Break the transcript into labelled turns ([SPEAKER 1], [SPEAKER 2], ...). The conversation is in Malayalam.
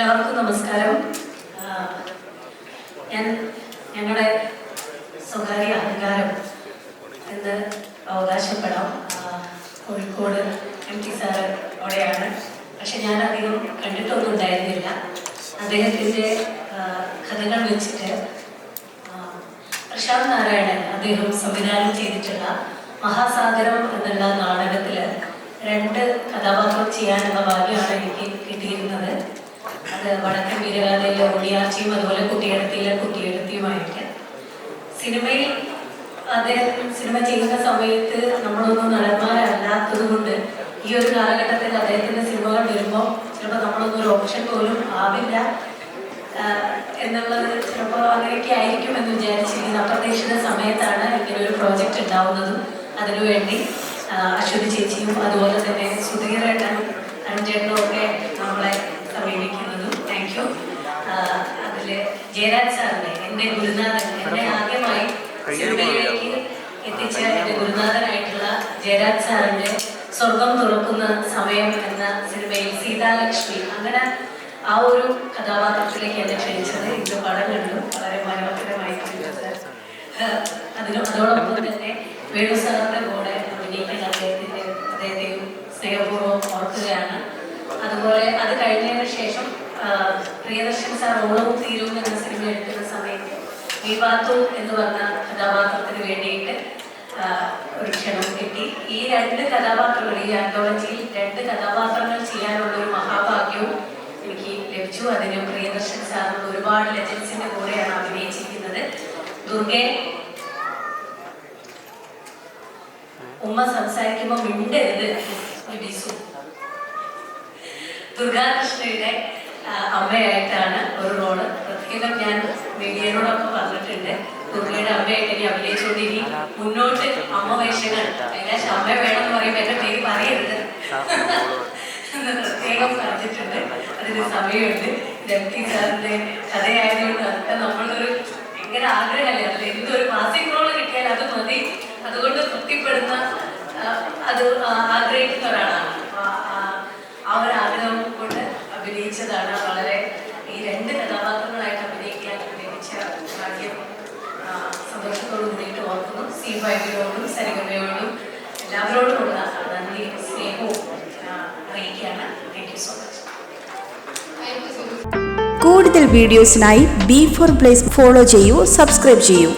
[SPEAKER 1] എല്ലാവർക്കും നമസ്കാരം. ഞാൻ ഞങ്ങളുടെ സ്വകാര്യ അധികാരം എന്ന് അവകാശപ്പെടാം. കോഴിക്കോട് എം ടി സാറ് അവിടെയാണ്. പക്ഷെ ഞാൻ അധികം കണ്ടിട്ടൊന്നും ഉണ്ടായിരുന്നില്ല. അദ്ദേഹത്തിന്റെ കഥകൾ വെച്ചിട്ട് പ്രശാന്ത് നാരായണൻ അദ്ദേഹം സംവിധാനം ചെയ്തിട്ടുള്ള മഹാസാഗരം എന്നുള്ള നാടകത്തിൽ രണ്ട് കഥാപാത്രം ചെയ്യാനുള്ള ഭാഗ്യമാണ് എനിക്ക് കിട്ടിയിരുന്നത്. അത് വടക്കൻ വീരഗാഥയിലെ ഒളിയാർച്ചയും അതുപോലെ കുട്ടിയെടുത്തിയിലെ കുട്ടിയെടുത്തിയുമായിട്ട്. സിനിമയിൽ അദ്ദേഹം സിനിമ ചെയ്യുന്ന സമയത്ത് നമ്മളൊന്നും നടന്മാരല്ലാത്തത് കൊണ്ട് ഈ ഒരു കാലഘട്ടത്തിൽ അദ്ദേഹത്തിന്റെ സിനിമകൾ വരുമ്പോൾ ചിലപ്പോൾ നമ്മളൊന്നും ഒരു ഓപ്ഷൻ പോലും ആവില്ല. എന്നുള്ളത് ചിലപ്പോൾ അങ്ങനെയൊക്കെ ആയിരിക്കും എന്ന് വിചാരിച്ചിരിക്കുന്ന അപ്രതീക്ഷിത സമയത്താണ് ഇങ്ങനെ ഒരു പ്രോജക്റ്റ് ഉണ്ടാവുന്നതും അതിനുവേണ്ടി അശ്വതി ചേച്ചിയും അതുപോലെ തന്നെ സുധീർ ഏട്ടനും അഞ്ചേട്ടനും ഒക്കെ നമ്മളെ സമീപിക്കുന്നതും താങ്ക് യു അതിൽ ജയരാജ് എന്റെ ഗുരുനാഥൻ. എന്നെ ആദ്യമായി സിനിമയിലേക്ക് എത്തിച്ച എന്റെ ഗുരുനാഥനായിട്ടുള്ള ജയരാജ് സാറിന്റെ സ്വർഗം തുറക്കുന്ന സമയം എന്ന സിനിമയിൽ സീതാലക്ഷ്മി. അങ്ങനെ ആ ഒരു കഥാപാത്രത്തിലേക്ക് എന്നെ ക്ഷണിച്ചത് ഇത് പടം കണ്ടു വളരെ മനോഹരമായി അതിനും അതോടൊപ്പം തന്നെ വേണു സാറിന്റെ കൂടെ അഭിനയിക്കുന്ന അദ്ദേഹത്തിന്റെ അദ്ദേഹത്തെയും സ്നേഹപൂർവം ഓർക്കുകയാണ്. അതുപോലെ അത് കഴിഞ്ഞതിന് ശേഷം പ്രിയദർശൻ സാർ ഓണവും തീരും എന്ന വിവാത്തു എന്ന് പറഞ്ഞ കഥാപാത്രത്തിന് വേണ്ടിയിട്ട് ഒരു ക്ഷണം കിട്ടി. ഈ രണ്ട് കഥാപാത്രങ്ങൾ ഈ ആന്തോളജിയിൽ രണ്ട് കഥാപാത്രങ്ങൾ ചെയ്യാനുള്ള ഒരു മഹാഭാഗ്യവും എനിക്ക് ലഭിച്ചു. അതിന് പ്രിയദർശൻ സാറിന് ഒരുപാട് ലെജൻസിന്റെ കൂടെയാണ് അഭിനയിച്ചിരിക്കുന്നത്. ദുർഗെ ഉമ്മ സംസാരിക്കുമ്പോൾ മിണ്ടരുത്. ദുർഗാകൃഷ്ണയുടെ അമ്മയായിട്ടാണ് ഒരു റോൾ പ്രത്യേകം ഞാൻ മീഡിയനോടൊപ്പം പറഞ്ഞിട്ടുണ്ട്. ദുർഗയുടെ അമ്മയായിട്ട് ഇനി അഭിനയിച്ചുകൊണ്ട് ഇനി മുന്നോട്ട് അമ്മ വേഷങ്ങൾ ഏകദേശം അമ്മ വേണം എന്ന് പറയുമ്പോൾ എന്റെ പേര് പറയരുത്. പ്രത്യേകം പറഞ്ഞിട്ടുണ്ട്. അതിന് സമയമുണ്ട്. ഡെപ്റ്റി സാറിന്റെ കഥയായതുകൊണ്ട് അതൊക്കെ നമ്മളൊരു ഭയങ്കര ആഗ്രഹമല്ലേ? അതിൽ എന്തൊരു മാസിക് റോൾ കിട്ടിയാൽ അത് മതി. അതുകൊണ്ട് തൃപ്തിപ്പെടുന്ന അത് ആ- ആഗ്രഹിക്കുന്ന ഒരാളാണ് അപ്പൊ ആ- ആ ഒരു ആഗ്രഹം കൊണ്ട് അഭിനയിച്ചതാണ് വളരെ ഈ രണ്ട് കഥാപാത്രങ്ങളായിട്ട് അഭിനയിക്കാൻ ലഭിച്ച ഭാഗ്യം ആ, സന്തോഷത്തോടു കൂടിയിട്ട് ഓർക്കുന്നു സി ഫൈവിനോടും സരിഗമയോടും എല്ലാവരോടുമുള്ള നന്ദി സ്നേഹവും അറിയിക്കുകയാണ്. താങ്ക് യു സോ മച്ച്
[SPEAKER 2] കൂടുതൽ വീഡിയോസിനായി ബി ഫോർ പ്ലേസ് ഫോളോ ചെയ്യൂ സബ്സ്ക്രൈബ് ചെയ്യൂ.